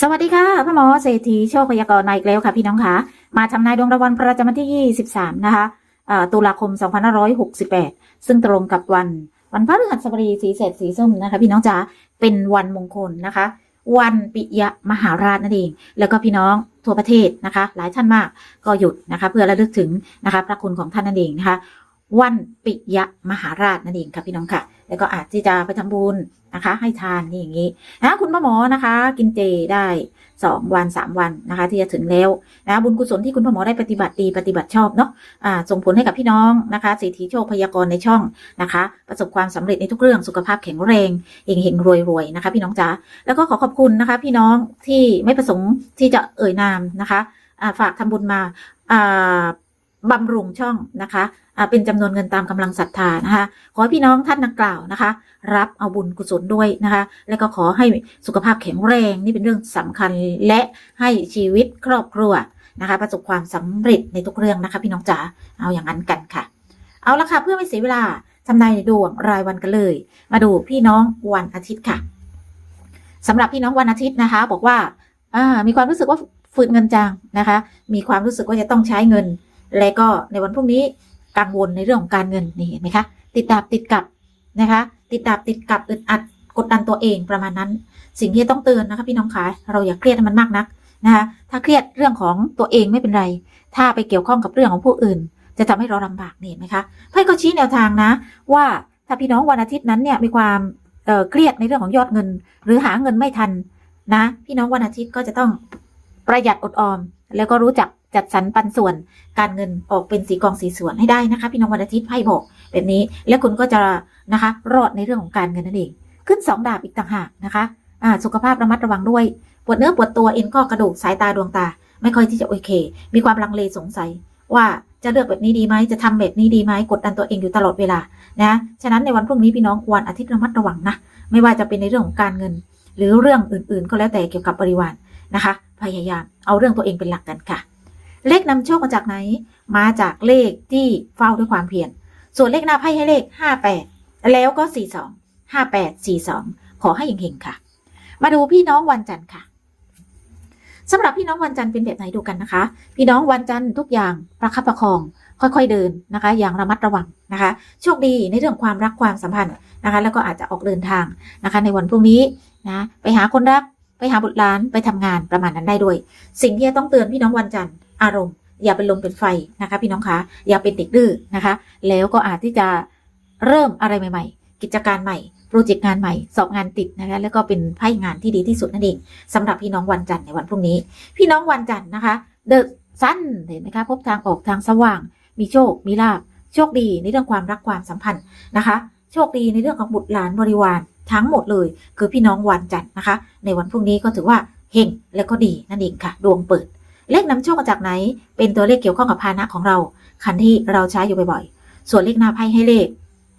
สวัสดีค่ะพ่อหมอเศรษฐีโชคพยากรณ์มาอีกแล้วค่ะ พี่น้องคะมาทำนายดวงรางวัลประจำวันที่ 23 นะคะเอ่อตุลาคม 2568 ซึ่งตรงกับวันวันพฤหัสบดีสีเศษสีส้มนะคะ พี่น้องจ๋าเป็นวันมงคลนะคะ วันปิยมหาราชนั่นเอง แล้วก็พี่น้องทั่วประเทศนะคะ หลายท่านมากก็หยุดนะคะ เพื่อระลึกถึงนะคะ พระคุณของท่านนั่นเองนะคะ วันปิยมหาราชนั่นเองค่ะพี่น้องค่ะ แล้วก็อาจที่จะไปทำบุญนะคะ ให้ทานนี่อย่างนี้นะคุณพ่อหมอนะคะ กินเจได้สองวันสามวันนะคะ ที่จะถึงแล้วนะบุญกุศลที่คุณพ่อหมอได้ปฏิบัติดีปฏิบัติชอบเนาะอ่าส่งผลให้กับพี่น้องนะคะเศรษฐีโชคพยากรในช่องนะคะ ประสบความสำเร็จในทุกเรื่องสุขภาพแข็งแรงเฮงเฮงรวยรวยๆนะคะ พี่น้องจ๋าแล้วก็ขอขอบคุณนะคะ พี่น้องที่ไม่ประสงค์ที่จะเอ่ยนามนะคะอ่าฝากทำบุญมาอ่า บำรุงช่องนะคะเป็นจำนวนเงินตามกำลังศรัทธานะคะ ขอพี่น้องท่านดังกล่าวนะคะ รับเอาบุญกุศลด้วยนะคะ แล้วก็ขอให้สุขภาพแข็งแรงนี่เป็นเรื่องสำคัญและให้ชีวิตครอบครัวนะคะ ประสบความสำเร็จในทุกเรื่องนะคะ พี่น้องจ๋าเอาอย่างนั้นกันค่ะ เอาละค่ะเพื่อไม่เสียเวลาทำนายในดวงรายวันกันเลย มาดูพี่น้องวันอาทิตย์ค่ะสำหรับพี่น้องวันอาทิตย์นะคะ บอกว่าอ่ามีความรู้สึกว่าฝืดเงินจังนะคะ มีความรู้สึกว่าจะต้องใช้เงิน และก็ในวันพรุ่งนี้กังวลในเรื่องของการเงินนี่เห็นไหมคะ ติดดาบติดกับนะคะ ติดดาบติดกับอึดอัดกดดันตัวเองประมาณนั้น สิ่งที่ต้องเตือนนะคะพี่น้องคะเราอย่าเครียดให้มันมากนักนะคะถ้าเครียดเรื่องของตัวเองไม่เป็นไร ถ้าไปเกี่ยวข้องกับเรื่องของผู้อื่น จะทำให้เราลำบากนี่เห็นไหมคะไพ่ก็ชี้แนวทางนะ ว่าถ้าพี่น้องวันอาทิตย์นั้นเนี่ยมีความเออเครียดในเรื่องของยอดเงิน หรือหาเงินไม่ทันนะ พี่น้องวันอาทิตย์ก็จะต้องประหยัดอดออม แล้วก็รู้จัก จัดสรรปันส่วนการเงินออกเป็นสีกองสีส่วนให้ได้นะคะ พี่น้องวันอาทิตย์ไพ่บอกแบบนี้ แล้วคุณก็จะนะคะ รอดในเรื่องของการเงินนั่นเอง ขึ้นสองดาบอีกต่างหากนะคะอ่าสุขภาพระมัดระวังด้วย ปวดเนื้อปวดตัวเอ็นข้อกระดูกสายตาดวงตา ไม่ค่อยที่จะโอเค มีความลังเลสงสัยว่าจะเลือกแบบนี้ดีไหม จะทำแบบนี้ดีไหม กดดันตัวเองอยู่ตลอดเวลา นะ ฉะนั้นในวันพรุ่งนี้พี่น้องวันอาทิตย์ระมัดระวังนะ ไม่ว่าจะเป็นในเรื่องของการเงิน หรือเรื่องอื่นๆ ก็แล้วแต่เกี่ยวกับบริวารนะคะ พยายามเอาเรื่องตัวเองเป็นหลักกันค่ะ เลขนำโชคมาจากไหน มาจากเลขที่เฝ้าด้วยความเพียรส่วนเลขหน้าไพ่ให้เลข58แล้วก็42 58 42ขอให้เฮงๆค่ะ มาดูพี่น้องวันจันทร์ค่ะสำหรับพี่น้องวันจันทร์เป็นแบบไหนดูกันนะคะ พี่น้องวันจันทร์ทุกอย่างประคับประคอง ค่อยๆเดินนะคะ อย่างระมัดระวังนะคะ โชคดีในเรื่องความรักความสัมพันธ์นะคะ แล้วก็อาจจะออกเดินทางนะคะ ในวันพรุ่งนี้นะไปหาคนรักไปหาบุตรหลานไปทำงานประมาณนั้นได้ด้วย สิ่งที่จะต้องเตือนพี่น้องวันจันทร์ อารมณ์ อย่าเป็นลมเป็นไฟนะคะ พี่น้องคะอย่าเป็นเด็กดื้อนะคะ แล้วก็อาจที่จะเริ่มอะไรใหม่ ๆ กิจการใหม่โปรเจกต์งานใหม่สอบงานติดนะคะแล้วก็เป็นไพ่งานที่ดีที่สุดนั่นเองสำหรับพี่น้องวันจันทร์ในวันพรุ่งนี้ พี่น้องวันจันทร์นะคะเดอะสั้นเห็นไหมคะพบทางออกทางสว่าง มีโชค มีลาบโชคดีในเรื่องความรักความสัมพันธ์นะคะ โชคดีในเรื่องของบุตรหลานบริวารทั้งหมดเลย คือพี่น้องวันจันทร์นะคะ ในวันพรุ่งนี้ก็ถือว่าเฮงและก็ดีนั่นเองค่ะ ดวงเปิด เลขนำโชคมาจากไหน เป็นตัวเลขเกี่ยวข้องกับพาหนะของเรา คันที่เราใช้อยู่บ่อยๆ ส่วนเลขหน้าไพ่ให้เลข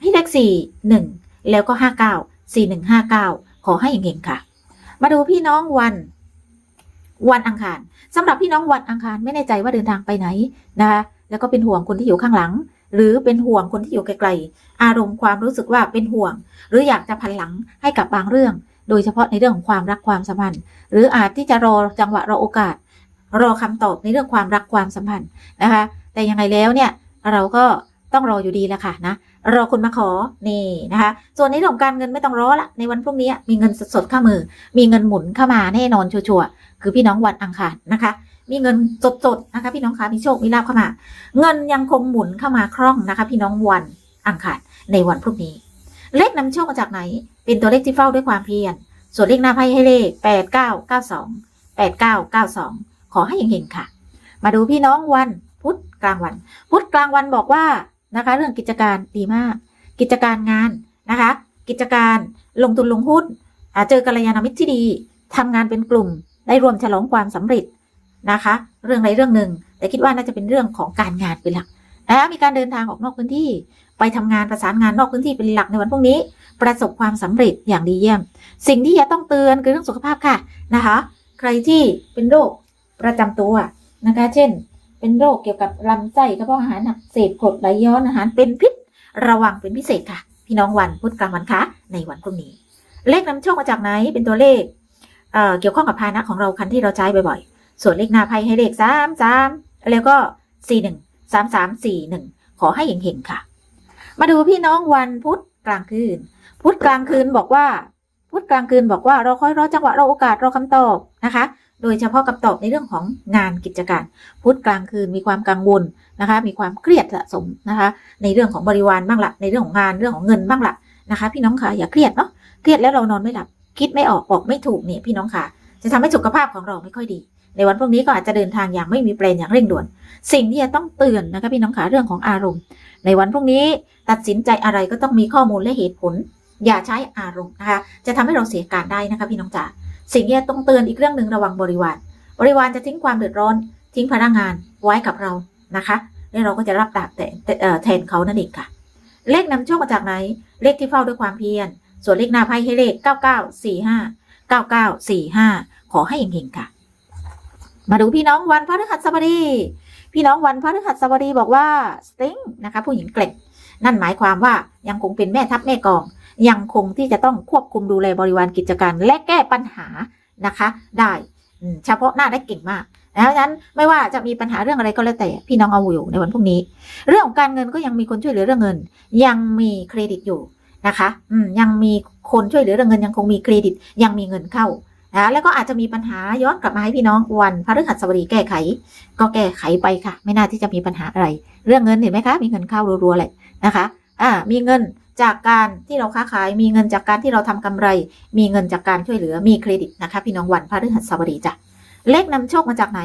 ให้เลขสี่หนึ่งแล้วก็ห้าเก้าสี่หนึ่งห้าเก้าขอให้เฮงๆค่ะ มาดูพี่น้องวัน วันอังคารสำหรับพี่น้องวันอังคารไม่แน่ใจว่าเดินทางไปไหนนะคะแล้วก็เป็นห่วงคนที่อยู่ข้างหลัง หรือเป็นห่วงคนที่อยู่ไกลๆอารมณ์ความรู้สึกว่าเป็นห่วง หรืออยากจะพันหลังให้กับบางเรื่อง โดยเฉพาะในเรื่องของความรักความสัมพันธ์ หรืออาจที่จะรอจังหวะรอโอกาส รอคำตอบในเรื่องความรักความสัมพันธ์นะคะ แต่ยังไงแล้วเนี่ยเราก็ต้องรออยู่ดีแหละค่ะนะรอคุณมาขอนี่นะคะ ส่วนในเรื่องการเงินไม่ต้องรอละในวันพรุ่งนี้มีเงินสดๆเข้ามือ มีเงินหมุนเข้ามาแน่นอนชัวร์ๆคือพี่น้องวันอังคารนะคะ มีเงินสดๆนะคะ พี่น้องคะมีโชคมีลาภเข้ามา เงินยังคงหมุนเข้ามาคล่องนะคะ พี่น้องวันอังคารในวันพรุ่งนี้ เลขนำโชคมาจากไหน เป็นตัวเลขที่เฝ้าด้วยความเพียรส่วนเลขหน้าไพ่ให้เลข8 9 9 2 8 9 9 2 ขอให้เฮงๆค่ะ มาดูพี่น้องวันพุธกลางวัน พุธกลางวันบอกว่านะคะ เรื่องกิจการดีมาก กิจการงานนะคะ กิจการลงทุนลงหุ้นอ่าเจอกัลยาณมิตรที่ดีทำงานเป็นกลุ่ม ได้รวมฉลองความสำเร็จนะคะ เรื่องใดเรื่องหนึ่ง แต่คิดว่าน่าจะเป็นเรื่องของการงานเป็นหลักนะมีการเดินทางออกนอกพื้นที่ ไปทำงานประสานงานนอกพื้นที่เป็นหลักในวันพรุ่งนี้ ประสบความสำเร็จอย่างดีเยี่ยม สิ่งที่จะต้องเตือนคือเรื่องสุขภาพค่ะนะคะ ใครที่เป็นโรค ประจำตัวนะคะ เช่น เป็นโรคเกี่ยวกับลำไส้กระเพาะอาหารหนักเสพกรดไหลย้อนอาหารเป็นพิษ ระวังเป็นพิเศษค่ะ พี่น้องวันพุธกลางวันคะในวันพรุ่งนี้ เลขนำโชคมาจากไหนเป็นตัวเลขเอ่อเกี่ยวข้องกับพานะของเราคันที่เราใช้บ่อยๆ ส่วนเลขหน้าไพ่ให้เลขสามสามแล้วก็สี่หนึ่งสามสามสี่หนึ่งขอให้เห็งๆค่ะ มาดูพี่น้องวันพุธกลางคืน พุธกลางคืนบอกว่าพุธกลางคืนบอกว่าเราค่อยรอจังหวะรอโอกาสรอคำตอบนะคะ โดยเฉพาะคำตอบในเรื่องของงานกิจการ พุธกลางคืนมีความกังวลนะคะ มีความเครียดสะสมนะคะ ในเรื่องของบริวารบ้างละในเรื่องของงานเรื่องของเงินบ้างละนะคะ พี่น้องค่ะอย่าเครียดเนาะเครียดแล้วเรานอนไม่หลับ คิดไม่ออกบอกไม่ถูกเนี่ยพี่น้องค่ะ จะทำให้สุขภาพของเราไม่ค่อยดี ในวันพรุ่งนี้ก็อาจจะเดินทางอย่างไม่มีแปลนอย่างเร่งด่วน สิ่งที่จะต้องเตือนนะคะพี่น้องขาเรื่องของอารมณ์ ในวันพรุ่งนี้ตัดสินใจอะไรก็ต้องมีข้อมูลและเหตุผล อย่าใช้อารมณ์นะคะ จะทำให้เราเสียการได้นะคะพี่น้องจ๋า สิ่งที่ต้องเตือนอีกเรื่องหนึ่งระวังบริวาร บริวารจะทิ้งความเดือดร้อน ทิ้งพนักงานไว้กับเรานะคะและเราก็จะรับดาบแต่แทนเขานั่นเองค่ะ เลขนำโชคมาจากไหน เลขที่เฝ้าด้วยความเพียร ส่วนเลขหน้าไพ่ให้เลข 9945 9945 ขอให้เฮงๆค่ะ มาดูพี่น้องวันพฤหัสบดี พี่น้องวันพฤหัสบดีบอกว่าสติงนะคะผู้หญิงเกล็ดนั่นหมายความว่ายังคงเป็นแม่ทัพแม่กอง ยังคงที่จะต้องควบคุมดูแลบริวารกิจการ และแก้ปัญหานะคะ ได้เฉพาะหน้าได้เก่งมากดังนั้นไม่ว่าจะมีปัญหาเรื่องอะไรก็แล้วแต่พี่น้องเอาอยู่ในวันพรุ่งนี้ เรื่องของการเงินก็ยังมีคนช่วยเหลือเรื่องเงิน ยังมีเครดิตอยู่นะคะอืมยังมีคนช่วยเหลือเรื่องเงินยังคงมีเครดิต ยังมีเงินเข้านะแล้วก็อาจจะมีปัญหาย้อนกลับมาให้พี่น้องวันพฤหัสบดีแก้ไข ก็แก้ไขไปค่ะ ไม่น่าที่จะมีปัญหาอะไร เรื่องเงินเห็นไหมคะ มีเงินเข้ารัวๆเลยนะคะ อ่า มีเงิน จากการที่เราค้าขายมีเงินจากการที่เราทำกำไร มีเงินจากการช่วยเหลือมีเครดิตนะคะ พี่น้องวันพฤหัสบดีจ้ะเลขนำโชคมาจากไหน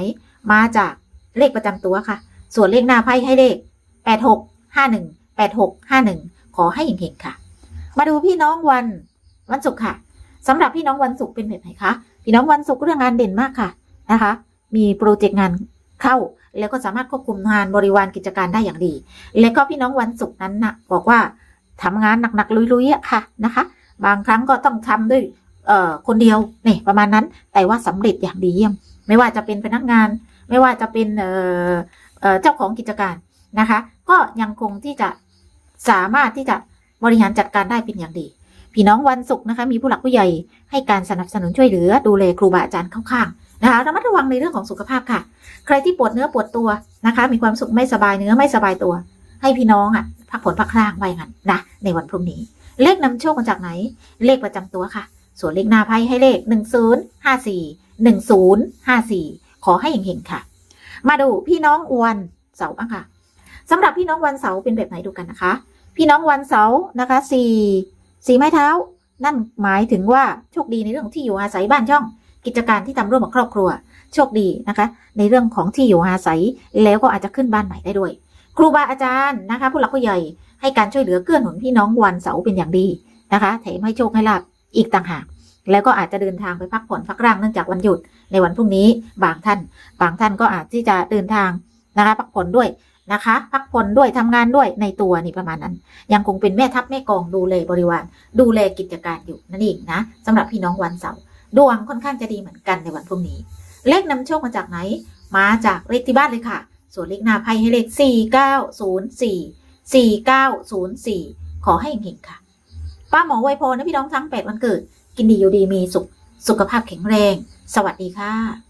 มาจากเลขประจำตัวค่ะ ส่วนเลขหน้าไพ่ให้เลข 86 51 86 51 ขอให้เห็งๆค่ะ มาดูพี่น้องวันวันศุกร์ค่ะสำหรับพี่น้องวันศุกร์เป็นแบบไหนคะพี่น้องวันศุกร์เรื่องงานเด่นมากค่ะนะคะ มีโปรเจกต์งานเข้าแล้วก็สามารถควบคุมงานบริวารกิจการได้อย่างดี แล้วก็พี่น้องวันศุกร์นั้นนะบอกว่า ทำงานหนักๆลุยๆอะค่ะนะคะ บางครั้งก็ต้องทำด้วยเอ่อคนเดียวเนี่ยประมาณนั้นแต่ว่าสำเร็จอย่างดีเยี่ยม ไม่ว่าจะเป็นพนักงาน ไม่ว่าจะเป็นเอ่อเอ่อเจ้าของกิจการนะคะ ก็ยังคงที่จะสามารถที่จะบริหารจัดการได้เป็นอย่างดี พี่น้องวันศุกร์นะคะ มีผู้หลักผู้ใหญ่ให้การสนับสนุนช่วยเหลือ ดูแลครูบาอาจารย์เข้าข้างนะคะระมัดระวังในเรื่องของสุขภาพค่ะ ใครที่ปวดเนื้อปวดตัวนะคะ มีความสุขไม่สบายเนื้อไม่สบายตัว ให้พี่น้องอะ พักผ่อนพักครางไว้กันนะ ในวันพรุ่งนี้ เลขนำโชคมาจากไหน เลขประจำตัวค่ะ ส่วนเลขหน้าไพ่ให้เลขหนึ่งศูนย์ห้าสี่หนึ่งศูนย์ห้าสี่ขอให้เห็งๆค่ะ มาดูพี่น้องวันเสาร์บ้างค่ะสำหรับพี่น้องวันเสาร์เป็นแบบไหนดูกันนะคะ พี่น้องวันเสาร์นะคะสี่สี่ไม้เท้า นั่นหมายถึงว่าโชคดีในเรื่องของที่อยู่อาศัยบ้านช่อง กิจการที่ทำร่วมกับครอบครัว โชคดีนะคะ ในเรื่องของที่อยู่อาศัยแล้วก็อาจจะขึ้นบ้านใหม่ได้ด้วย ครูบาอาจารย์นะคะ ผู้หลักผู้ใหญ่ให้การช่วยเหลือเกื้อหนุนพี่น้องวันเสาร์เป็นอย่างดีนะคะแถมให้โชคให้ลาบอีกต่างหาก แล้วก็อาจจะเดินทางไปพักผ่อนพักร่างเนื่องจากวันหยุดในวันพรุ่งนี้บางท่าน บางท่านก็อาจที่จะเดินทางนะคะพักผ่อนด้วยนะคะ พักผ่อนด้วยทำงานด้วยในตัวนี่ประมาณนั้น ยังคงเป็นแม่ทัพแม่กองดูแลบริวาร ดูแลกิจการอยู่นั่นเองนะสำหรับพี่น้องวันเสาร์ดวงค่อนข้างจะดีเหมือนกันในวันพรุ่งนี้ เลขนำโชคมาจากไหน มาจากเลขที่บ้านเลยค่ะ ส่วนเลขหน้าไพ่ให้เลข 4904 4904 ขอให้เห็งค่ะ ป้าหมอไวพรนะพี่น้องทั้ง 8 วันเกิด กินดีอยู่ดีมีสุข สุขภาพแข็งแรง สวัสดีค่ะ